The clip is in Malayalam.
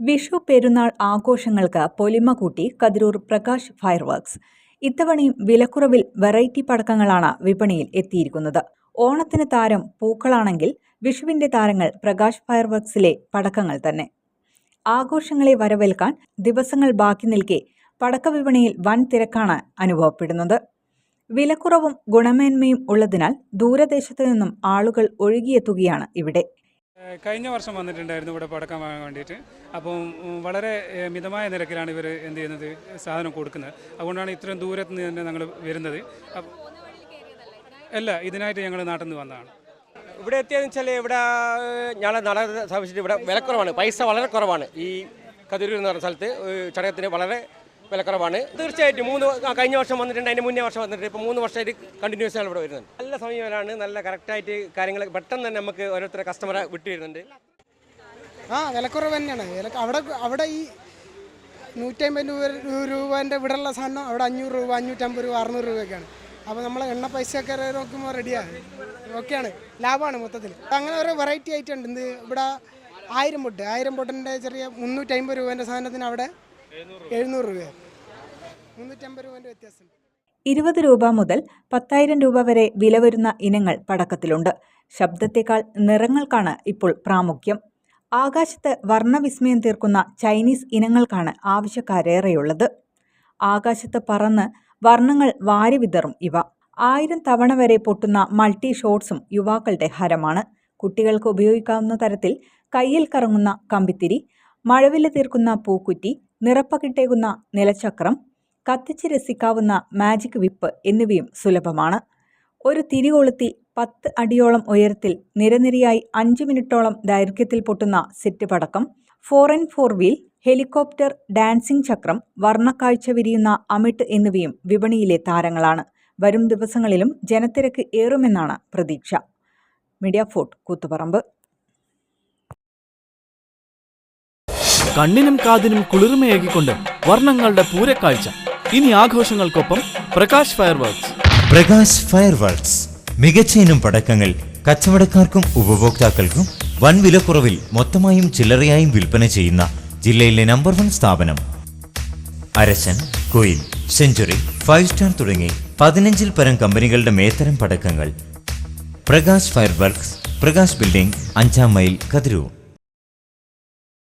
വിഷു പെരുന്നാൾ ആഘോഷങ്ങൾക്ക് പൊലിമ കൂട്ടി കതിരൂർ പ്രകാശ് ഫയർവർക്സ്. ഇത്തവണയും വിലക്കുറവിൽ വെറൈറ്റി പടക്കങ്ങളാണ് വിപണിയിൽ എത്തിയിരിക്കുന്നത്. ഓണത്തിന് താരം പൂക്കളാണെങ്കിൽ വിഷുവിന്റെ താരങ്ങൾ പ്രകാശ് ഫയർവർക്സിലെ പടക്കങ്ങൾ തന്നെ. ആഘോഷങ്ങളെ വരവേൽക്കാൻ ദിവസങ്ങൾ ബാക്കി നിൽക്കെ പടക്ക വിപണിയിൽ വൻ തിരക്കാണ് അനുഭവപ്പെടുന്നത്. വിലക്കുറവും ഗുണമേന്മയും ഉള്ളതിനാൽ ദൂരദേശത്തു നിന്നും ആളുകൾ ഒഴുകിയെത്തുകയാണ് ഇവിടെ. കഴിഞ്ഞ വർഷം വന്നിട്ടുണ്ടായിരുന്നു ഇവിടെ പടക്കം വാങ്ങാൻ വേണ്ടിയിട്ട്. അപ്പം വളരെ മിതമായ നിരക്കിലാണ് ഇവർ എന്ത് ചെയ്യുന്നത് സാധനം കൊടുക്കുന്നത്. അതുകൊണ്ടാണ് ഇത്രയും ദൂരത്ത് നിന്ന് തന്നെ ഞങ്ങൾ വരുന്നത് അല്ല ഇതിനായിട്ട് ഞങ്ങൾ നാട്ടിൽ നിന്ന് വന്നതാണ്. ഇവിടെ എത്തിയതെന്ന് വെച്ചാൽ ഇവിടെ ഞങ്ങളെ നട സ്ഥാപിച്ചിട്ട് ഇവിടെ വിലക്കുറവാണ്. പൈസ വളരെ കുറവാണ്. ഈ കതിരൂർ എന്ന് പറഞ്ഞ സ്ഥലത്ത് ചടയത്തിന് വളരെ വിലക്കുറവാണ്. തീർച്ചയായിട്ടും. മൂന്ന് കഴിഞ്ഞ വർഷം വന്നിട്ടുണ്ട് അതിന്റെ മുന്നേ വർഷം വന്നിട്ടുണ്ട്. ഇപ്പോൾ മൂന്ന് വർഷമായിട്ട് കണ്ടിന്യൂസ് ആണ് ഇവിടെ വരുന്നത്. നല്ല സമയമാണ് നല്ല കറക്റ്റായിട്ട് കാര്യങ്ങൾ പെട്ടെന്ന് തന്നെ നമുക്ക് ഓരോരുത്തരെ കസ്റ്റമറെ വിട്ടു വരുന്നുണ്ട്. ആ വിലക്കുറവ് തന്നെയാണ്. അവിടെ അവിടെ ഈ നൂറ്റമ്പത് രൂപ രൂപേന്റെ ഇവിടെയുള്ള സാധനം അവിടെ അഞ്ഞൂറ് രൂപ അഞ്ഞൂറ്റമ്പത് രൂപ അറുന്നൂറ് രൂപയൊക്കെയാണ്. അപ്പോൾ നമ്മൾ എണ്ണ പൈസയൊക്കെ നോക്കുമ്പോൾ റെഡിയാണ് ഓക്കെയാണ്. ലാഭമാണ് മൊത്തത്തിൽ അങ്ങനെ ഓരോ വെറൈറ്റി ആയിട്ടുണ്ട്. ഇത് ഇവിടെ ആയിരം പൊട്ട്. ആയിരം പൊട്ടിന്റെ ചെറിയ മുന്നൂറ്റമ്പത് രൂപേന്റെ സാധനത്തിന് അവിടെ എഴുന്നൂറ് രൂപ ഇരുപത് രൂപ മുതൽ പത്തായിരം രൂപ വരെ വില വരുന്ന ഇനങ്ങൾ പടക്കത്തിലുണ്ട്. ശബ്ദത്തേക്കാൾ നിറങ്ങൾക്കാണ് ഇപ്പോൾ പ്രാമുഖ്യം. ആകാശത്ത് വർണവിസ്മയം തീർക്കുന്ന ചൈനീസ് ഇനങ്ങൾക്കാണ് ആവശ്യക്കാരേറെയുള്ളത്. ആകാശത്ത് പറന്ന് വർണങ്ങൾ വാരി വിതറും ഇവ. ആയിരം തവണ വരെ പൊട്ടുന്ന മൾട്ടി ഷോർട്സും യുവാക്കളുടെ ഹരമാണ്. കുട്ടികൾക്ക് ഉപയോഗിക്കാവുന്ന തരത്തിൽ കയ്യിൽ കറങ്ങുന്ന കമ്പിത്തിരി മഴവില്ല് തീർക്കുന്ന പൂക്കുറ്റി നിറപ്പകിട്ടേകുന്ന നിലച്ചക്രം കത്തിച്ച് രസിക്കാവുന്ന മാജിക് വിപ്പ് എന്നിവയും സുലഭമാണ്. ഒരു തിരി കൊളുത്തി പത്ത് അടിയോളം ഉയരത്തിൽ നിരനിരയായി അഞ്ച് മിനിറ്റോളം ദൈർഘ്യത്തിൽ പൊട്ടുന്ന സെറ്റ് പടക്കം four and four wheel helicopter dancing ചക്രം വർണക്കാഴ്ച വിരിയുന്ന അമിട്ട് എന്നിവയും വിപണിയിലെ താരങ്ങളാണ്. വരും ദിവസങ്ങളിലും ജനത്തിരക്ക് ഏറുമെന്നാണ് പ്രതീക്ഷ. മീഡിയ ഫോർട്ട് കൂത്തുപറമ്പ്. കണ്ണിനും കാതിനും കുളിർമയേകിക്കൊണ്ട് വർണങ്ങളുടെ പൂരക്കാഴ്ച. ഇനി ആഘോഷങ്ങൾക്കൊപ്പം Prakash fire fireworks. Prakash fireworks. മികച്ച ഇനം പടക്കങ്ങൾ കച്ചവടക്കാർക്കും ഉപഭോക്താക്കൾക്കും വൻ വിലക്കുറവിൽ മൊത്തമായും ചില്ലറയായും വിൽപ്പന ചെയ്യുന്ന ജില്ലയിലെ നമ്പർ വൺ സ്ഥാപനം. അരശൻ കുയിൽ സെഞ്ചുറി ഫൈവ് സ്റ്റാർ തുടങ്ങി പതിനഞ്ചിൽ പരം കമ്പനികളുടെ മേത്തരം പടക്കങ്ങൾ. Prakash fire fireworks Prakash building അഞ്ചാം മൈൽ കതിരൂർ.